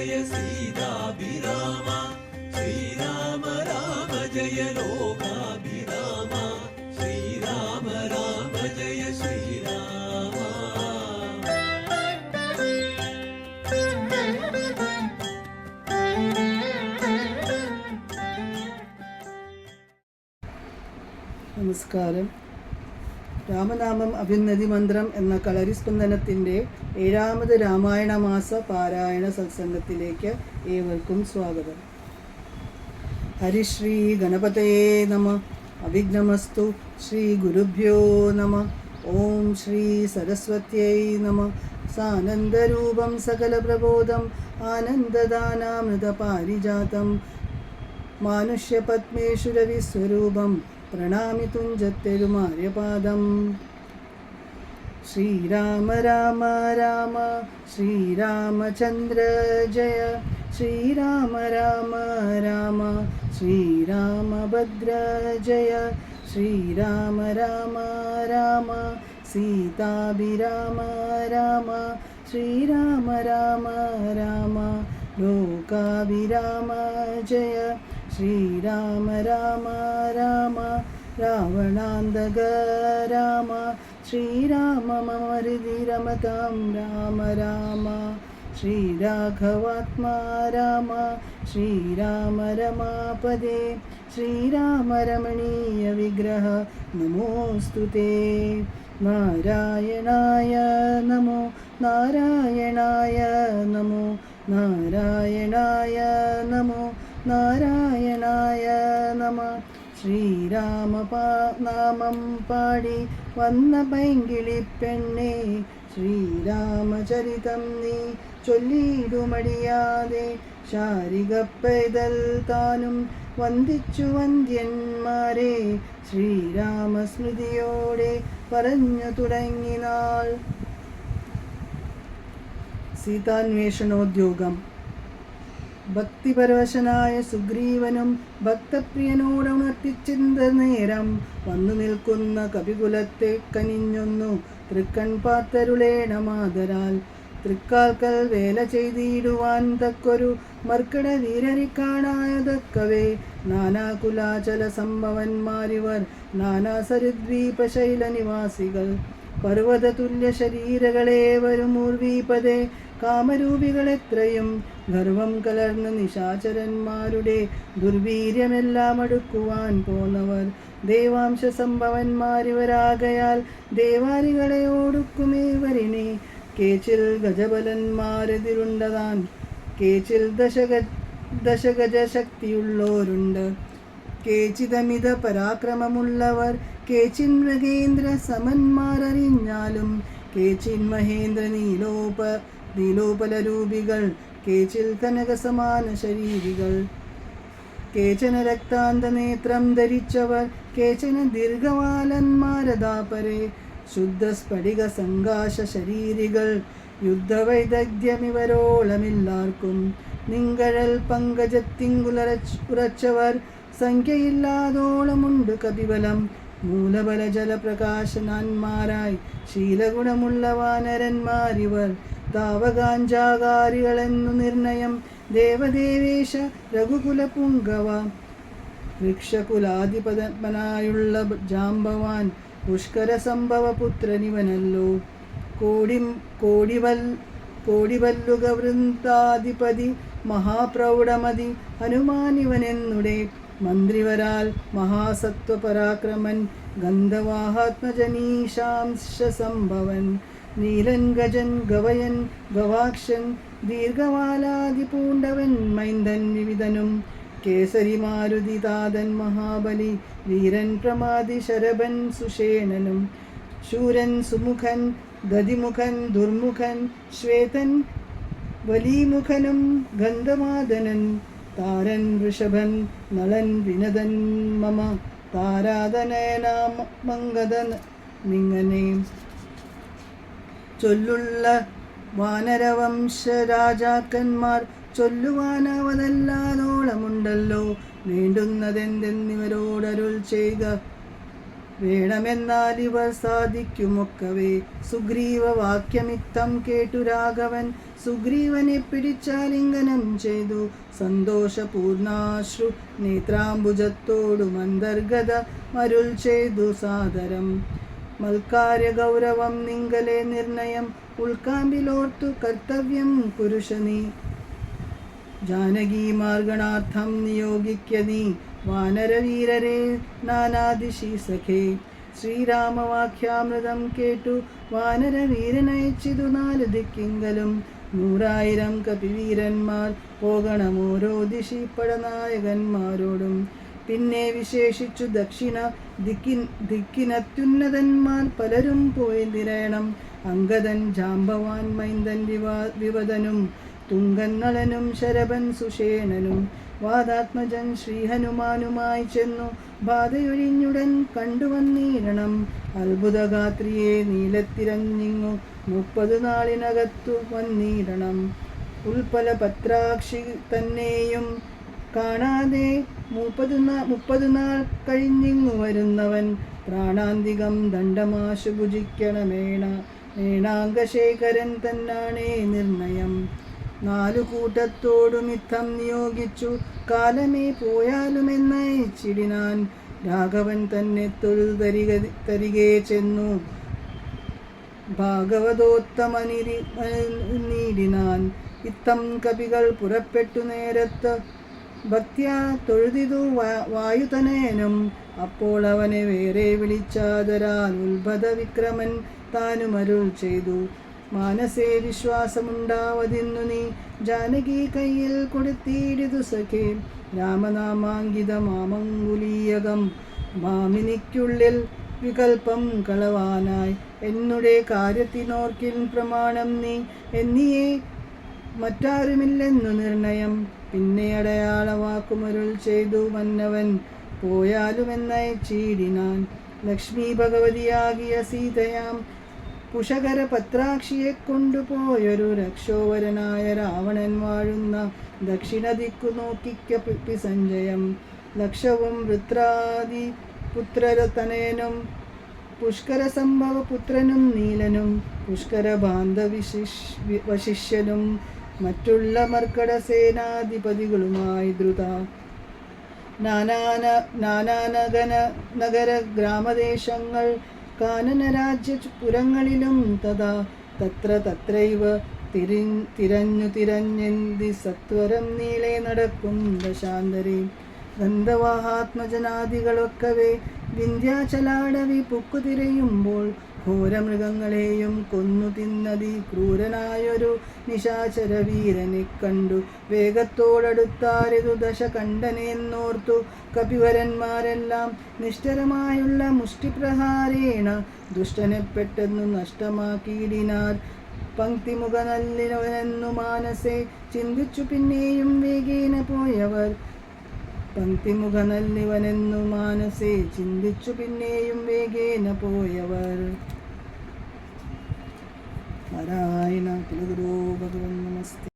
ജയ സീതാഭിരാമ ശ്രീരാമ രാമ ജയ ലോകാഭിരാമ ശ്രീരാമ രാമ ജയ ശ്രീരാമ നമസ്കാരം. രാമനാമം അഭിനതി മന്ത്രം എന്ന കളരിസ്പന്ദനത്തിന്റെ ഏഴാമത് രാമായണ മാസ പാരായണ സത്സംഗത്തിലേക്ക് ഏവർക്കും സ്വാഗതം. ഹരിശ്രീ ഗണപതയേ നമ. അവിഘ്നമസ്തു. ശ്രീ ഗുരുഭ്യോ നമ. ഓം ശ്രീ സരസ്വത്യൈ നമ. സാനന്ദരൂപം സകലപ്രബോധം ആനന്ദദാനാമൃതപാരിജാതം മാനുഷ്യപത്മേഷു രവിസ്വരൂപം. പ്രണാമി തുഞ്ചത്തെരുമാര്യപാദം ശ്രീരാമ രാമ രാമ ശ്രീരാമചന്ദ്ര ജയ ശ്രീരാമ രാമ രാമ ശ്രീരാമഭദ്ര ജയ ശ്രീരാമ രാമ രാമ സീതാഭിരാമ രാമ ശ്രീരാമ രാമ രാമ ലോകാഭിരാമ ജയ ശ്രീരാമ രാമ രാമ രാവണാന്തക രാമ ശ്രീരാമ മമ ഹൃദി രമതാം രാമ രാമ ശ്രീരാഘവാത്മാ രാമ ശ്രീരാമ രമാപദേ ശ്രീരാമ രമണീയ വിഗ്രഹ നമോസ്തു തേ. നാരായണായ നമോ നാരായണായ നമോ നാരായണായ നമോ നാരായണായ നമ. ശ്രീരാമ നാമം പാടി വന്ന പൈങ്കിളി പെണ്ണെ ശ്രീരാമചരിതം നീ ചൊല്ലിയിടുമടിയാതെ. ശാരിക പൈതൽ താനും വന്ദിച്ചു വന്ദ്യന്മാരെ ശ്രീരാമസ്മൃതിയോടെ പറഞ്ഞു തുടങ്ങിനാൾ. സീതാന്വേഷണോദ്യോഗം. ഭക്തിപരവശനായ സുഗ്രീവനും ഭക്തപ്രിയനോടുണർത്തിച്ചിന്ത നേരം വന്നു നിൽക്കുന്ന കവികുലത്തെ കനിഞ്ഞൊന്നു തൃക്കൺ പാർത്തരുളേണമാതരാൽ തൃക്കാൽക്കൽ വേല ചെയ്തിടുവാൻ തക്കൊരു മർക്കട വീരരിക്കാണായതക്കവേ നാനാകുലാചല സംഭവന്മാരിവർ നാനാ സരിദ്വീപശൈല നിവാസികൾ പർവതതുല്യ ശരീരകളേവരും ഊർവീപതേ. കാമരൂപികളെത്രയും ഗർവം കലർന്ന നിശാചരന്മാരുടെ ദുർവീര്യമെല്ലാം അടുക്കുവാൻ പോന്നവർ. ദേവാംശ സംഭവന്മാരിവരാകയാൽ ദേവാരികളെ ഓടുക്കുമേവരിനെ കേച്ചിൽ ഗജബലന്മാരെതിരുണ്ടതാൻ കേച്ചിൽ ദശക ദശഗജ ശക്തിയുള്ളോരുണ്ട് കേച്ചിതമിത പരാക്രമമുള്ളവർ കേച്ചിൻ മൃഗേന്ദ്ര സമന്മാരറിഞ്ഞാലും കേച്ചിൻ മഹേന്ദ്ര നീലോപ നീലോപലരൂപികൾ കേച്ചിൽ കനകസമാന ശരീരികൾ. കേചന രക്താന്തനേത്രം ധരിച്ചവർ കേചന ദീർഘവാലന്മാരതാപരെ ശുദ്ധ സ്ഫടിക സംഘാശ ശരീരികൾ. യുദ്ധവൈദഗ്ധ്യമിവരോളമില്ലാർക്കും നിങ്കഴൽ പങ്കജത്തിങ്കുലരച്ച് ഉറച്ചവർ സംഖ്യയില്ലാതോളമുണ്ട് കപിബലം. മൂലബല ജലപ്രകാശനാന്മാരായി ശീലഗുണമുള്ള വാനരന്മാരിവർ താവകാഞ്ചാകാരികളെന്നു നിർണയം ദേവദേവേശ രഘുകുല പുങ്കവ ജാമ്പവാൻ പുഷ്കര സംഭവ പുത്രനിവനല്ലോ കോടി കോടിവൽ കോടിവല്ലുക വൃന്ദാധിപതി മഹാപ്രൗഢമതി ഹനുമാനിവനെന്നുടെ. മന്ത്രിവരാൽ മഹാസത്വപരാക്രമൻ ഗന്ധവാഹാത്മജനീശാംശസംഭവൻ. നീലൻ ഗജൻ ഗവയൻ ഗവാക്ഷൻ ദീർഘവാലാതി പൂണ്ടവൻ മൈന്ദൻ വിവിധനും. കേസരി മാരുതി താതൻ മഹാബലി വീരൻ പ്രമാതി ശരഭൻ സുഷേണനും. ശൂരൻ സുമുഖൻ ഗതിമുഖൻ ദുർമുഖൻ ശ്വേതൻ വലിമുഖനും ഗന്ധമാദനൻ. താരൻ ഋഷഭൻ നളൻ വിനതൻ മമ താരാധനയനാം മംഗതൻ നിങ്ങനെ. ചൊല്ലുള്ള വാനരവംശ രാജാക്കന്മാർ ചൊല്ലുവാനാവതല്ലാതോളമുണ്ടല്ലോ വേണ്ടുന്നതെന്തെന്നിവരോടരുൾ ചെയ്യുക വേണമെന്നാൽ ഇവർ സാധിക്കുമൊക്കവേ. സുഗ്രീവ വാക്യമിത്തം കേട്ടു രാഘവൻ. സുഗ്രീവനെ പിടിച്ചാലിംഗനം ചെയ്തു. സന്തോഷപൂർണാശ്രു നേത്രാംബുജത്തോടു മന്ദർഗത മരുൾ ചെയ്തു സാദരം. മൽക്കാര്യ ഗൗരവം നിങ്കലെ നിർണയം. ഉൾക്കാമ്പിലോർത്തു കർത്തവ്യം പുരുഷനീ. ജാനകി മാർഗണാർത്ഥം നിയോഗിക്ക നീ. വാനരവീരരെ നാനാദിശി സഖേ ശ്രീരാമവാക്യാമൃതം കേട്ടു. വാനരവീരനയച്ചിതു നാല് ദിക്കിങ്കലും. നൂറായിരം കപിവീരന്മാർ പോകണം ഓരോ ദിശി പടനായകന്മാരോടും പിന്നെ വിശേഷിച്ചു ദക്ഷിണ ദിക്കിൻ ദിക്കിനത്യുന്നതന്മാർ പലരും പോയി നിരയണം. അങ്കദൻ ജാമ്പവാൻ മൈന്ദൻ വിവാ വിവദനും തുങ്കന്നളനും ശരഭൻ സുഷേണനും. വാദാത്മജൻ ശ്രീഹനുമാനുമായി ചെന്നു ബാധയൊഴിഞ്ഞുടൻ കണ്ടുവന്നീരണം. അത്ഭുതഗാത്രിയെ നീലത്തിരഞ്ഞിങ്ങു മുപ്പത് നാളിനകത്തു വന്നീരണം. ഉൽപ്പല പത്രാക്ഷി തന്നെയും കാണാതെ മുപ്പത് മുപ്പത് നാൾ കഴിഞ്ഞിങ്ങു വരുന്നവൻ പ്രാണാന്തികം ദണ്ഡമാശു ഭുജിക്കണമേണ മേണാംഗശേഖരൻ തന്നാണേ നിർണയം. നാലു കൂട്ടത്തോടും ഇത്തം നിയോഗിച്ചു. കാലമേ പോയാലുമെന്നയച്ചിടിനാൻ രാഘവൻ തന്നെ തൊഴുതു തരിക തരികെ ചെന്നു. ഭാഗവതോത്തമനിരി നീടിനാൻ ഇത്തം കവികൾ പുറപ്പെട്ടു നേരത്ത് ഭക്ത്യാ തൊഴുതിതു വായുതനേനും അപ്പോൾ അവനെ വേറെ വിളിച്ചാതരാൻ ഉത്ഭത വിക്രമൻ താനുമരുൾ ചെയ്തു. മാനസേ വിശ്വാസമുണ്ടാവതിന്നു നീ. ജാനകി കയ്യിൽ കൊടുത്തിടിതു സഖേ. രാമനാമാങ്കിത മാമിനിക്കുള്ളിൽ വികൽപ്പം കളവാനായി. എന്നുടെ കാര്യത്തിനോർക്കിൻ പ്രമാണം നീ. എന്നിയെ മറ്റാരുമില്ലെന്നു നിർണയം. പിന്നെ അടയാളവാക്കുമരുൾ ചെയ്തു വന്നവൻ പോയാലുമെന്നയച്ചീടിനാൻ. ലക്ഷ്മി ഭഗവതിയാകിയ സീതയാം പുഷകര പത്രാക്ഷിയെ കൊണ്ടുപോയൊരു രക്ഷോവരനായ രാവണൻ വാഴുന്ന ദക്ഷിണ ദിക്കു നോക്കിക്ക പിപ്പി സഞ്ജയം ലക്ഷവും വൃത്രാദി പുത്രരതനേനും പുഷ്കര സംഭവ പുത്രനും നീലനും പുഷ്കര ബാന്ധവിശിഷ് വശിഷ്യനും മറ്റുള്ള മർക്കട സേനാധിപതികളുമായി ദ്രുത. നാനാന നാനാനഗന നഗര ഗ്രാമദേശങ്ങൾ കാനനരാജ്യപുരങ്ങളിലും തഥാ തത്ര തത്രൈവ തിരി തിരഞ്ഞു തിരഞ്ഞെന്തി സത്വരം നീളെ നടക്കും ദശാന്തരി. ഗന്ധവാഹാത്മജനാദികളൊക്കവേ വിന്ധ്യാചലാടവി പുക്കുതിരയുമ്പോൾ ഘോരമൃഗങ്ങളെയും കൊന്നു തിന്നതി ക്രൂരനായൊരു നിശാചര വീരനെ കണ്ടു. വേഗത്തോടടുത്താരിതു ദശ കണ്ടനെന്നോർത്തു കപിവരന്മാരെല്ലാം നിഷ്ഠരമായുള്ള മുഷ്ടിപ്രഹാരേണ ദുഷ്ടനെ പെട്ടെന്നു നഷ്ടമാക്കിയിടിനാർ. പങ്ക്തിമുഖ നല്ലിനവനെന്നു മാനസെ ചിന്തിച്ചു പിന്നെയും വേഗേന പോയവർ. പങ്ക്തിമുഖ നല്ലിവനെന്നു മാനസെ ചിന്തിച്ചു പിന്നെയും വേഗേന പോയവർ. നാരായണ കുലഗുരു ഭഗവൻ നമസ്തേ.